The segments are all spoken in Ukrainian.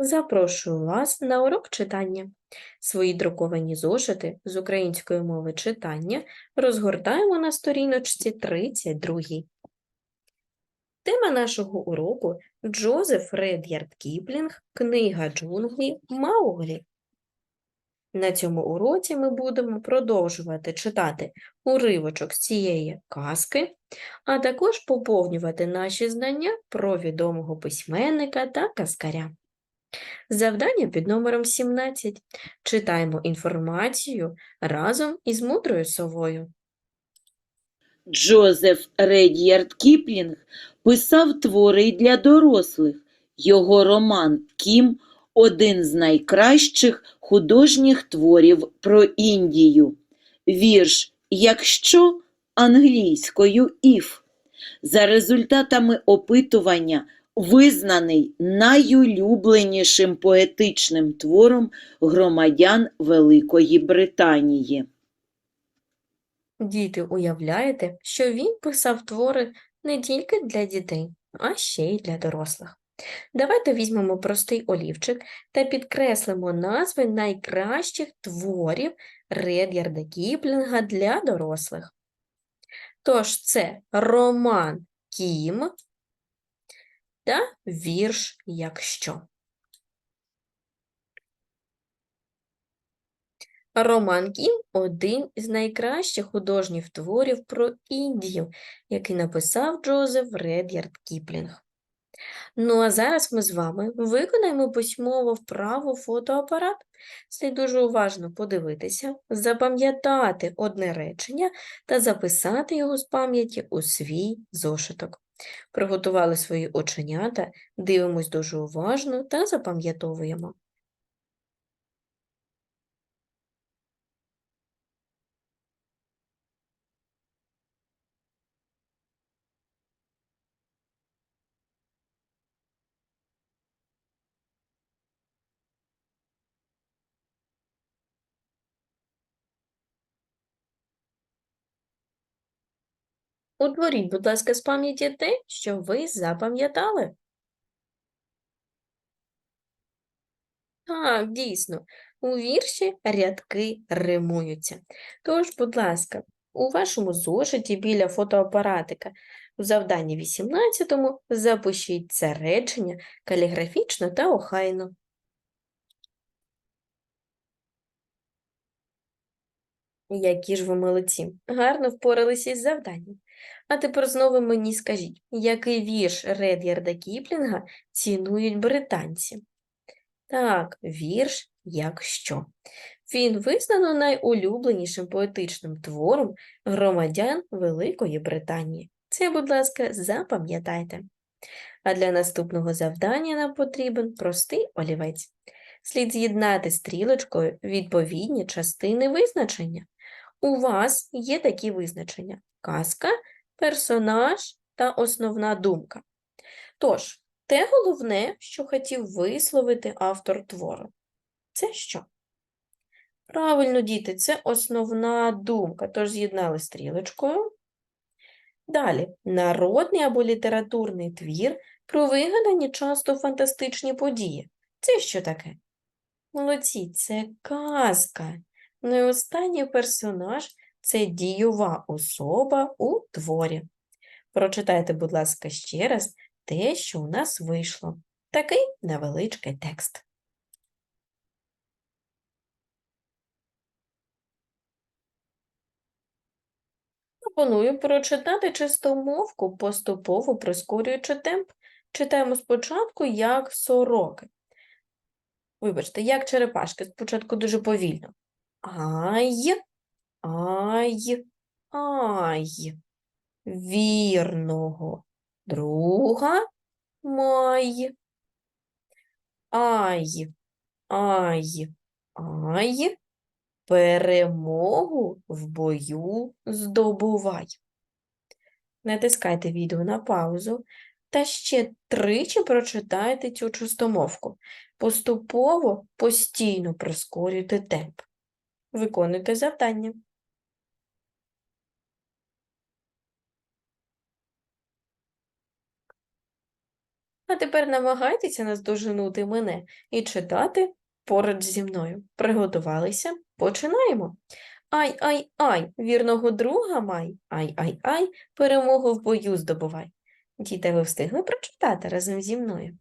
Запрошую вас на урок читання. Свої друковані зошити з української мови читання розгортаємо на сторіночці 32. Тема нашого уроку Джозеф Ред'ярд Кіплінг, Книга джунглі Мауглі. На цьому уроці ми будемо продовжувати читати уривочок з цієї казки, а також поповнювати наші знання про відомого письменника та казкаря. Завдання під номером 17. Читаємо інформацію разом із мудрою совою. Джозеф Ред'ярд Кіплінг писав твори для дорослих. Його роман Кім один з найкращих художніх творів про Індію. Вірш Якщо англійською «if». За результатами опитування визнаний найулюбленішим поетичним твором громадян Великої Британії. Діти, уявляєте, що він писав твори не тільки для дітей, а ще й для дорослих. Давайте візьмемо простий олівчик та підкреслимо назви найкращих творів Ред'ярда Кіплінга для дорослих. Тож це роман Кім та вірш Якщо. Роман Кім – один із найкращих художніх творів про Індію, який написав Джозеф Ред'ярд Кіплінг. Ну а зараз ми з вами виконаємо письмово вправу фотоапарат. Слід дуже уважно подивитися, запам'ятати одне речення та записати його з пам'яті у свій зошиток. Приготували свої оченята, дивимось дуже уважно та запам'ятовуємо. Утворіть, будь ласка, з пам'яті те, що ви запам'ятали. Так, дійсно, у вірші рядки римуються. Тож, будь ласка, у вашому зошиті біля фотоапаратика у завданні 18 запишіть це речення каліграфічно та охайно. Які ж ви молодці, гарно впоралися із завданням. А тепер знову мені скажіть, який вірш Ред'ярда Кіплінга цінують британці? Так, вірш «Якщо». Він визнано найулюбленішим поетичним твором громадян Великої Британії. Це, будь ласка, запам'ятайте. А для наступного завдання нам потрібен простий олівець. Слід з'єднати стрілочкою відповідні частини визначення. У вас є такі визначення: казка, персонаж та основна думка. Тож, те головне, що хотів висловити автор твору. Це що? Правильно, діти, це основна думка, тож з'єднали стрілочкою. Далі, народний або літературний твір про вигадані часто фантастичні події. Це що таке? Молодці, це казка. Ну і останній персонаж це дієва особа у творі. Прочитайте, будь ласка, ще раз те, що у нас вийшло. Такий невеличкий текст. Пропоную прочитати чистомовку, поступово прискорюючи темп. Читаємо спочатку як сороки. Вибачте, як черепашки, спочатку дуже повільно. Ай, ай, ай. Вірного друга май. Ай, ай, ай. Перемогу в бою здобувай. Натискайте відео на паузу та ще тричі прочитайте цю чистомовку. Поступово, постійно прискорюйте темп. Виконуйте завдання. А тепер намагайтеся наздоженути мене і читати поруч зі мною. Приготувалися? Починаємо. Ай, ай, ай, вірного друга май. Ай, ай, ай, перемогу в бою здобувай. Діти, ви встигли прочитати разом зі мною?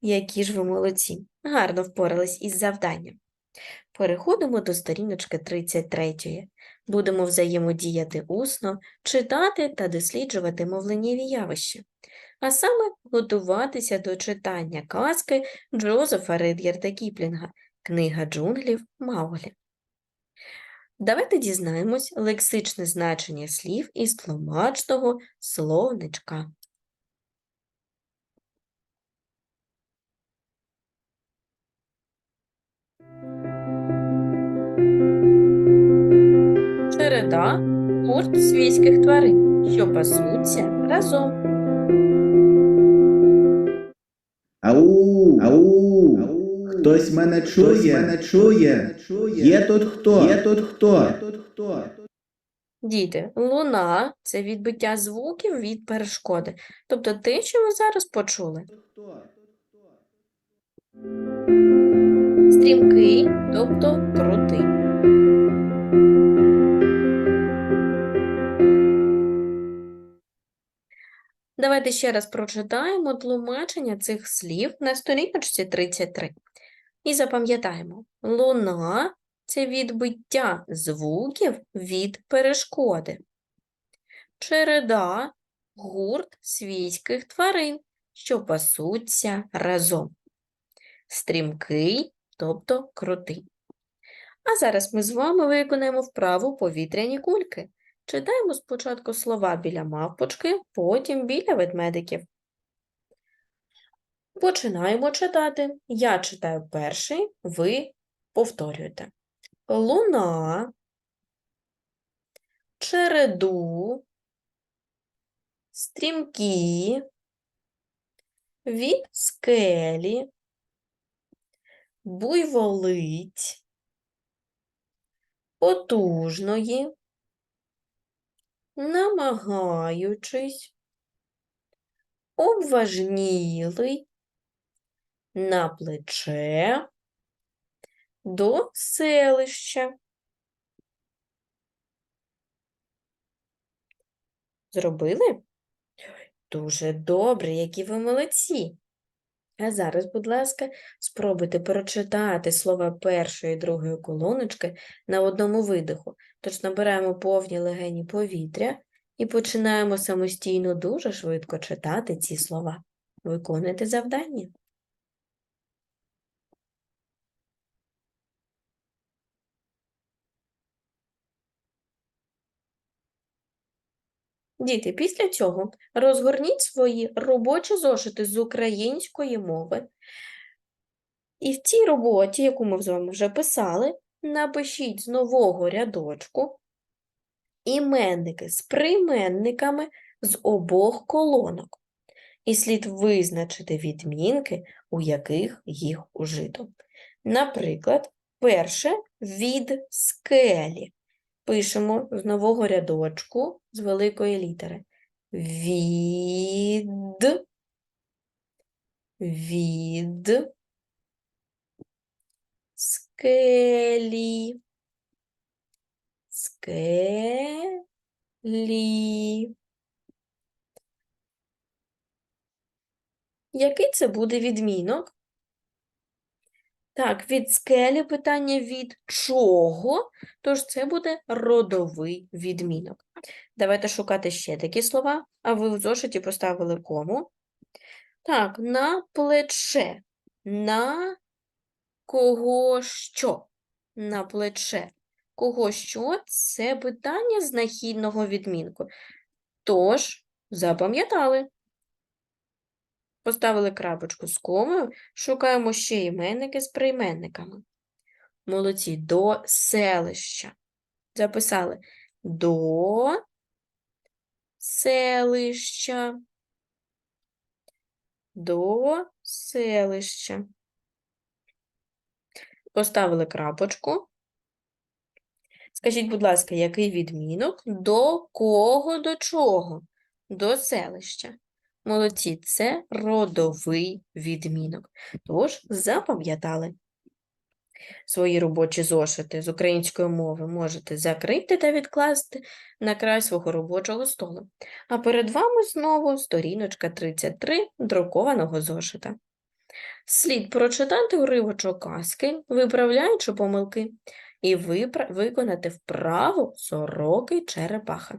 Які ж ви молодці, гарно впорались із завданням. Переходимо до сторіночки 33. Будемо взаємодіяти усно, читати та досліджувати мовленнєві явища, а саме готуватися до читання казки Джозефа Ред'ярда Кіплінга «Книга джунглів Мауглі». Давайте дізнаємось лексичне значення слів із тлумачного словничка. Череда – гурт свійських тварин, що пасуться разом. Ау, ау, хтось мене чує, мене чує. Є тут хто? Є тут хто? Діти, луна – це відбиття звуків від перешкоди, тобто те, що ви зараз почули. Стрімкий, тобто крутий. Давайте ще раз прочитаємо тлумачення цих слів на сторіночці 33. І запам'ятаємо, луна – це відбиття звуків від перешкоди. Череда – гурт свійських тварин, що пасуться разом. Стрімкий, тобто крутий. А зараз ми з вами виконаємо вправу повітряні кульки. Читаємо спочатку слова біля мавпочки, потім біля ведмедиків. Починаємо читати. Я читаю перший, ви повторюєте. Луна, череду, стрімкі, від скелі, буйволить, потужної, намагаючись, обважнілий, на плече, до селища. Зробили? Дуже добре, які ви молодці. А зараз, будь ласка, спробуйте прочитати слова першої і другої колоночки на одному видиху. Тож набираємо повні легені повітря і починаємо самостійно дуже швидко читати ці слова. Виконуйте завдання. Діти, після цього розгорніть свої робочі зошити з української мови. І в цій роботі, яку ми з вами вже писали, напишіть з нового рядочку іменники з прийменниками з обох колонок. І слід визначити відмінки, у яких їх ужито. Наприклад, перше від скелі. Пишемо з нового рядочку з великої літери. Від, від, скелі, скелі. Який це буде відмінок? Так, від скелі питання від чого, тож це буде родовий відмінок. Давайте шукати ще такі слова, а ви в зошиті поставили кому. Так, на плече, на кого що? На плече. Кого що? Це питання знахідного відмінку. Тож, запам'ятали. Поставили крапочку з комою, шукаємо ще іменники з прийменниками. Молодці, до селища. Записали до селища. До селища. Поставили крапочку. Скажіть, будь ласка, який відмінок? До кого, до чого? До селища. Молодці, це родовий відмінок. Тож запам'ятали. Свої робочі зошити з української мови можете закрити та відкласти на край свого робочого столу. А перед вами знову сторіночка 33 друкованого зошита. Слід прочитати уривочок казки, виправляючи помилки, і випра- виконати вправу сороки черепаха.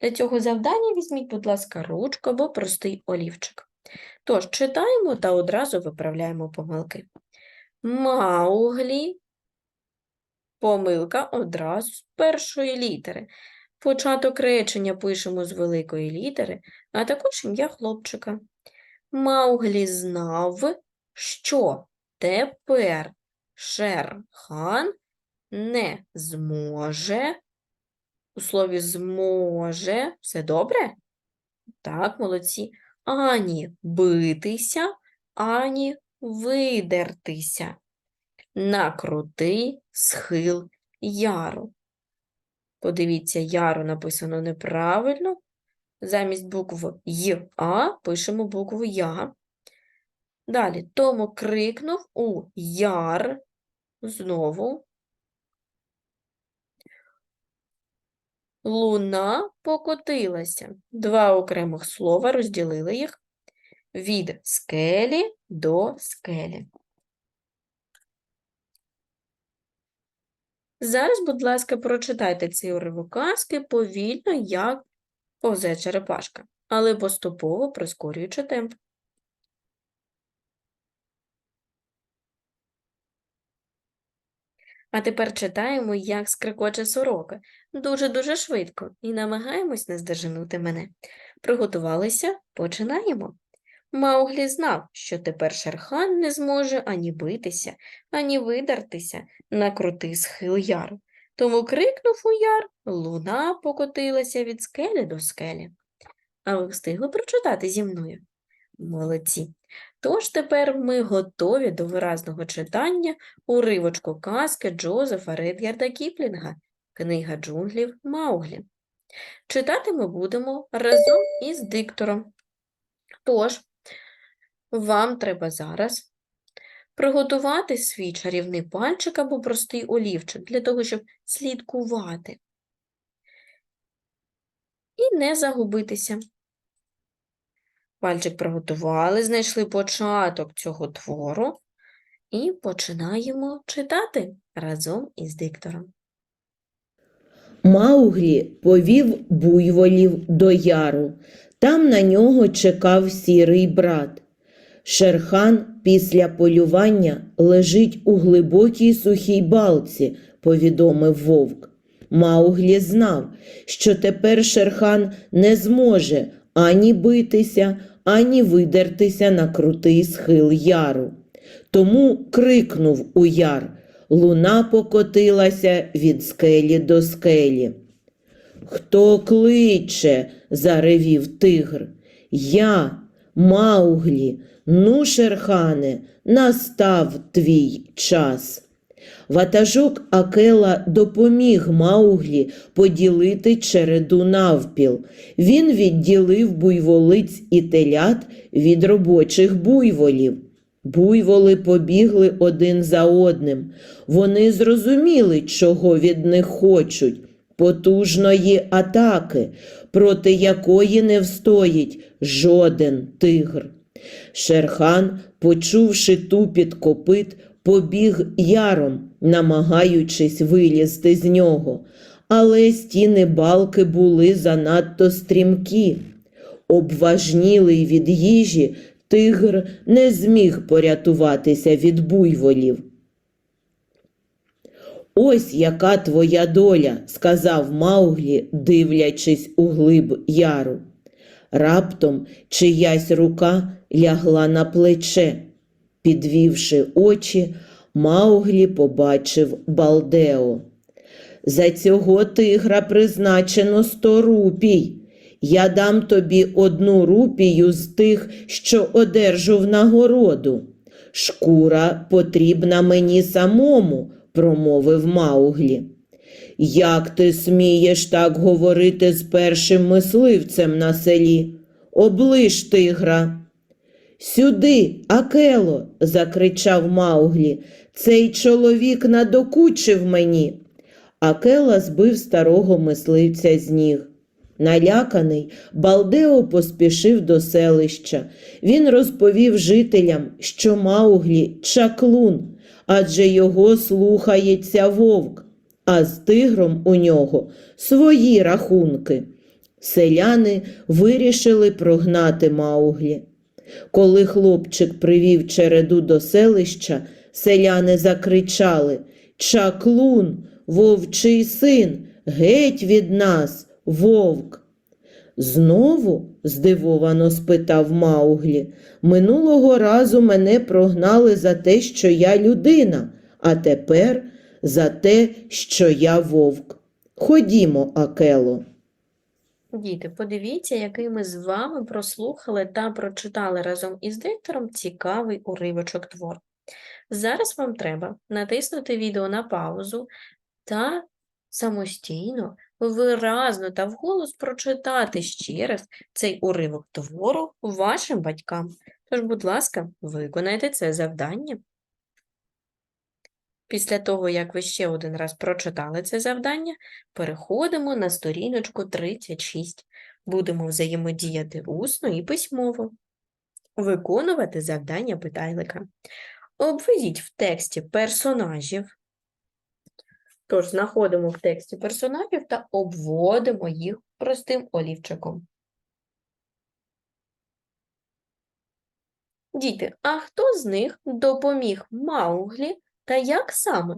Для цього завдання візьміть, будь ласка, ручку або простий олівчик. Тож, читаємо та одразу виправляємо помилки. Мауглі. Помилка одразу з першої літери. Початок речення пишемо з великої літери, а також ім'я хлопчика. Мауглі знав, що тепер Шерхан не зможе. У слові зможе. Все добре? Так, молодці. Ані битися, ані видертися на крутий схил яру. Подивіться, яру написано неправильно. Замість букв Й, пишемо букву Я. Далі Томо крикнув у яр. Знову. Луна покотилася. Два окремих слова розділили їх від скелі до скелі. Зараз, будь ласка, прочитайте цей уривок казки повільно, як повзе черепашка, але поступово прискорюючи темп. А тепер читаємо, як скрикоче сорока. Дуже-дуже швидко і намагаємось не здержанути мене. Приготувалися? Починаємо. Мауглі знав, що тепер Шерхан не зможе ані битися, ані видертися на крутий схил яру. Тому крикнув у яр, луна покотилася від скелі до скелі. А ви встигли прочитати зі мною? Молодці. Тож тепер ми готові до виразного читання уривочку казки Джозефа Редгерда Кіплінга «Книга джунглів Мауглі». Читати ми будемо разом із диктором. Тож, вам треба зараз приготувати свій чарівний пальчик або простий олівчик для того, щоб слідкувати і не загубитися. Пальчик приготували, знайшли початок цього твору і починаємо читати разом із диктором. Мауглі повів буйволів до яру. Там на нього чекав сірий брат. Шерхан після полювання лежить у глибокій сухій балці, повідомив вовк. Мауглі знав, що тепер Шерхан не зможе ані битися, ані видертися на крутий схил яру. Тому крикнув у яр. Луна покотилася від скелі до скелі. Хто кличе? заревів тигр. Я, Мауглі, ну, Шерхане, настав твій час. Ватажок Акела допоміг Мауглі поділити череду навпіл. Він відділив буйволиць і телят від робочих буйволів. Буйволи побігли один за одним. Вони зрозуміли, чого від них хочуть потужної атаки, проти якої не встоїть жоден тигр. Шерхан, почувши тупіт копит, побіг яром, намагаючись вилізти з нього, але стіни балки були занадто стрімкі. Обважнілий від їжі, тигр не зміг порятуватися від буйволів. Ось яка твоя доля, сказав Мауглі, дивлячись у глиб яру. Раптом чиясь рука лягла на плече. Підвівши очі, Мауглі побачив Балдео. За цього тигра призначено сто рупій. Я дам тобі одну рупію з тих, що одержу в нагороду. Шкура потрібна мені самому, промовив Мауглі. Як ти смієш так говорити з першим мисливцем на селі? оближ тигра. Сюди, Акело, закричав Мауглі, цей чоловік надокучив мені. Акела збив старого мисливця з ніг. Наляканий, Балдео поспішив до селища. Він розповів жителям, що Мауглі чаклун, адже його слухається вовк, а з тигром у нього свої рахунки. Селяни вирішили прогнати Мауглі. Коли хлопчик привів череду до селища, селяни закричали Чаклун, вовчий син, геть від нас, вовк. Знову? здивовано спитав Мауглі. Минулого разу мене прогнали за те, що я людина, а тепер за те, що я вовк. Ходімо, Акело. Діти, подивіться, який ми з вами прослухали та прочитали разом із диктором цікавий уривочок твору. Зараз вам треба натиснути відео на паузу та самостійно, виразно та вголос прочитати ще раз цей уривок твору вашим батькам. Тож, будь ласка, виконайте це завдання. Після того, як ви ще один раз прочитали це завдання, переходимо на сторіночку 36. Будемо взаємодіяти усно і письмово. Виконувати завдання питайлика. Обведіть в тексті персонажів. Тож знаходимо в тексті персонажів та обводимо їх простим олівчиком. Діти, а хто з них допоміг Мауглі та як саме?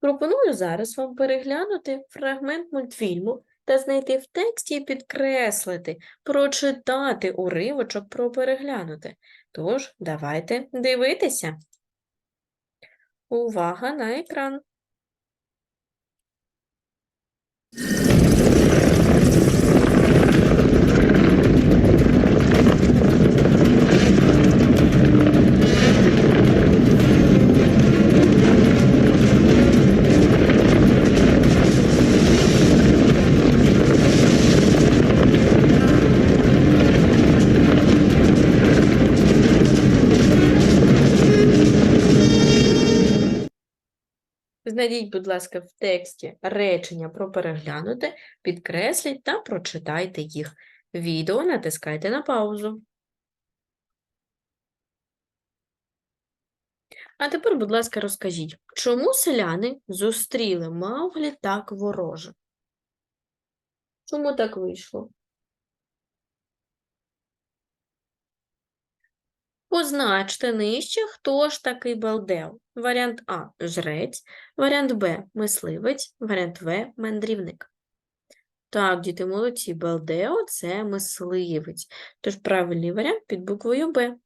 Пропоную зараз вам переглянути фрагмент мультфільму та знайти в тексті і підкреслити, прочитати уривочок про переглянути. Тож, давайте дивитися. Увага на екран. Знайдіть, будь ласка, в тексті речення про переглянути, підкресліть та прочитайте їх. Відео натискайте на паузу. А тепер, будь ласка, розкажіть, чому селяни зустріли Мауглі так вороже? Чому так вийшло? Позначте нижче, хто ж такий Балдео. Варіант А – жрець, варіант Б – мисливець, варіант В – мандрівник. Так, діти молодці, Балдео – це мисливець, тож правильний варіант під буквою Б.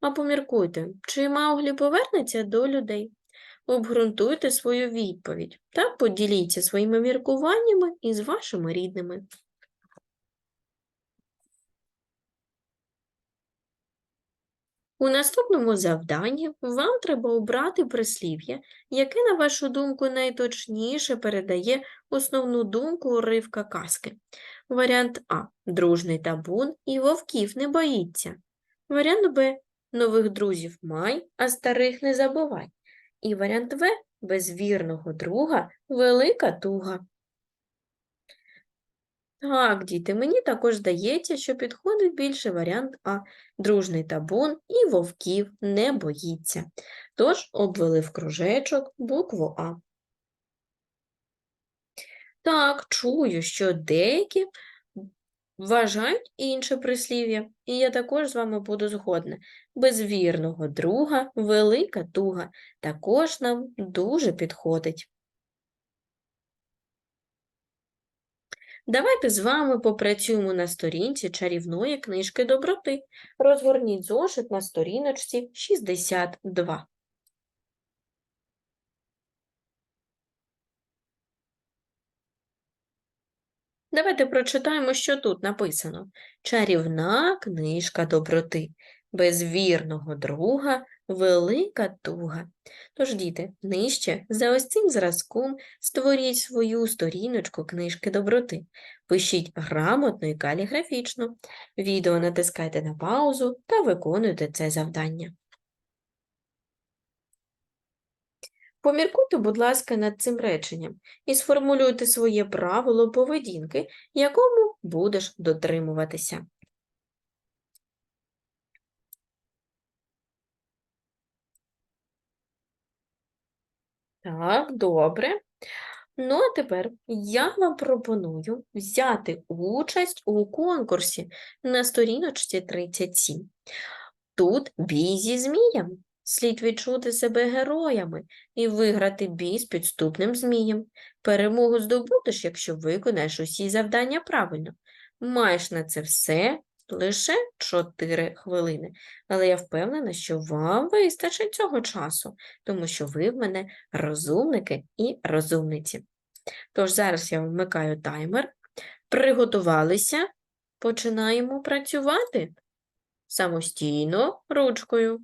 А поміркуйте, чи Мауглі повернеться до людей? Обґрунтуйте свою відповідь та поділіться своїми міркуваннями із вашими рідними. У наступному завданні вам треба обрати прислів'я, яке, на вашу думку, найточніше передає основну думку уривка казки. Варіант А. Дружний табун і вовків не боїться. Варіант Б. Нових друзів май, а старих не забувай. І варіант В. Без вірного друга велика туга. Так, діти, мені також здається, що підходить більше варіант А. Дружний табун і вовків не боїться. Тож обвели в кружечок букву А. Так, чую, що деякі вважають інше прислів'я, і я також з вами буду згодна. Без вірного друга велика туга також нам дуже підходить. Давайте з вами попрацюємо на сторінці чарівної книжки доброти. Розгорніть зошит на сторіночці 62. Давайте прочитаємо, що тут написано. Чарівна книжка доброти. Без вірного друга велика туга. Тож, діти, нижче за ось цим зразком створіть свою сторіночку книжки доброти. Пишіть грамотно і каліграфічно. Відео натискайте на паузу та виконуйте це завдання. Поміркуйте, будь ласка, над цим реченням і сформулюйте своє правило поведінки, якому будеш дотримуватися. Так, добре. Ну, а тепер я вам пропоную взяти участь у конкурсі на сторіночці 37. Тут бій зі змієм. Слід відчути себе героями і виграти бій з підступним змієм. Перемогу здобудеш, якщо виконаєш усі завдання правильно. Маєш на це все лише 4 хвилини. Але я впевнена, що вам вистачить цього часу, тому що ви в мене розумники і розумниці. Тож зараз я вмикаю таймер. Приготувалися. Починаємо працювати самостійно ручкою.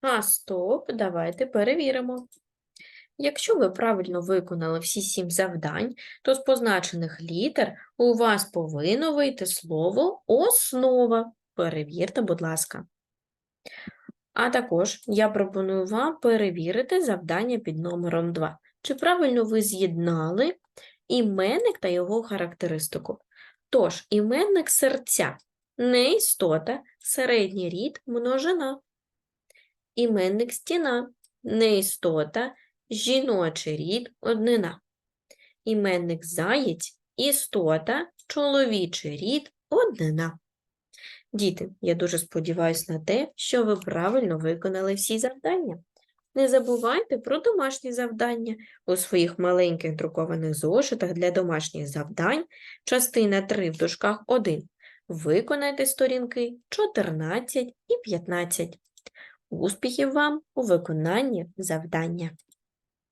А, стоп, давайте перевіримо. Якщо ви правильно виконали всі сім завдань, то з позначених літер у вас повинно вийти слово основа. Перевірте, будь ласка. А також я пропоную вам перевірити завдання під номером 2. Чи правильно ви з'єднали іменник та його характеристику? Тож, іменник серця не істота, середній рід множина. Іменник стіна не істота, жіночий рід однина. Іменник заєць істота, чоловічий рід однина. Діти, я дуже сподіваюся на те, що ви правильно виконали всі завдання. Не забувайте про домашні завдання у своїх маленьких друкованих зошитах для домашніх завдань, частина 3 в дужках 1. Виконайте сторінки 14 і 15. Успіхів вам у виконанні завдання!